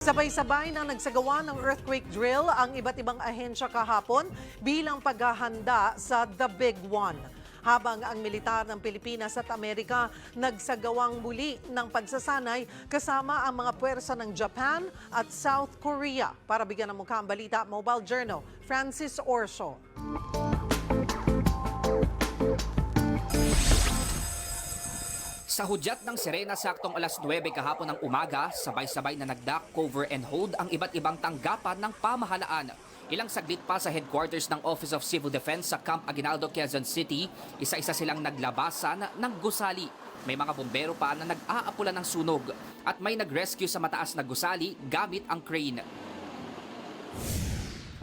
Sabay-sabay na nagsagawa ng earthquake drill ang iba't ibang ahensya kahapon bilang paghahanda sa The Big One. Habang ang militar ng Pilipinas at Amerika nagsagawang muli ng pagsasanay kasama ang mga puwersa ng Japan at South Korea. Para bigyan ng mukha ang balita, Mobile Journal, Francis Orso. Sa hudyat ng sirena saktong alas 9 kahapon ng umaga, sabay-sabay na nagdak, cover and hold ang iba't ibang tanggapan ng pamahalaan. Ilang saglit pa sa headquarters ng Office of Civil Defense sa Camp Aguinaldo, Quezon City, isa-isa silang naglabasan ng gusali. May mga bombero pa na nag-aapula ng sunog at may nag-rescue sa mataas na gusali gamit ang crane.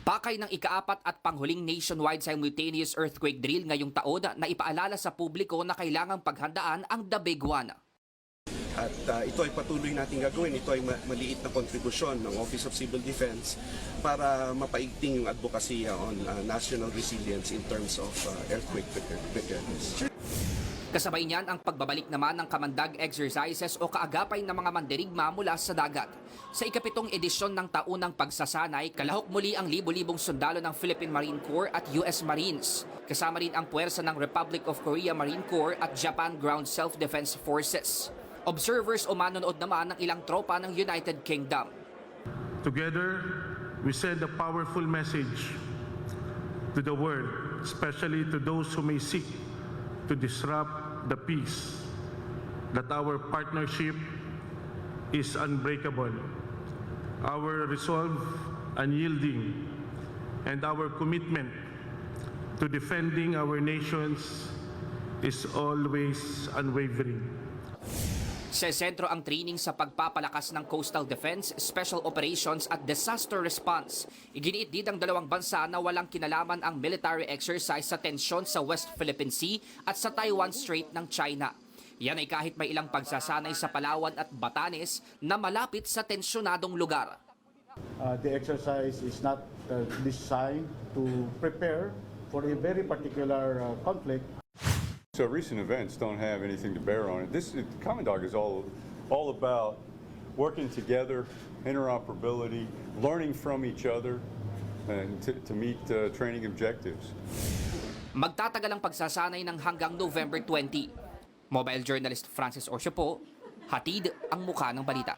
Pakay ng ikaapat at panghuling nationwide simultaneous earthquake drill ngayong taon na ipaalala sa publiko na kailangang paghandaan ang The Big One. At uh, ito ay patuloy natin gagawin. Ito ay ma- maliit na kontribusyon ng Office of Civil Defense para mapaigting yung advocacy on uh, national resilience in terms of uh, earthquake prepar- preparedness. Kasabay niyan ang pagbabalik naman ng kamandag exercises o kaagapay ng mga mandirigma mula sa dagat. Sa ikapitong edisyon ng taunang pagsasanay, kalahok muli ang libo-libong sundalo ng Philippine Marine Corps at US Marines. Kasama rin ang puwersa ng Republic of Korea Marine Corps at Japan Ground Self-Defense Forces. Observers o manonood naman ng ilang tropa ng United Kingdom. Together, we send a powerful message to the world, especially to those who may seek to disrupt the peace, that our partnership is unbreakable. Our resolve, unyielding, and our commitment to defending our nations is always unwavering. Sa sentro ang training sa pagpapalakas ng coastal defense, special operations at disaster response. Iginiit din ng dalawang bansa na walang kinalaman ang military exercise sa tensyon sa West Philippine Sea at sa Taiwan Strait ng China. Yan ay kahit may ilang pagsasanay sa Palawan at Batanes na malapit sa tensyonadong lugar. Uh, the exercise is not uh, designed to prepare for a very particular uh, conflict. So recent events don't have anything to bear on it. This Common Dog is all all about working together, interoperability, learning from each other, and to, to meet uh, training objectives. Magtatagal ang pagsasanay ng hanggang November 20. Mobile journalist Francis Orcio po, hatid ang mukha ng balita.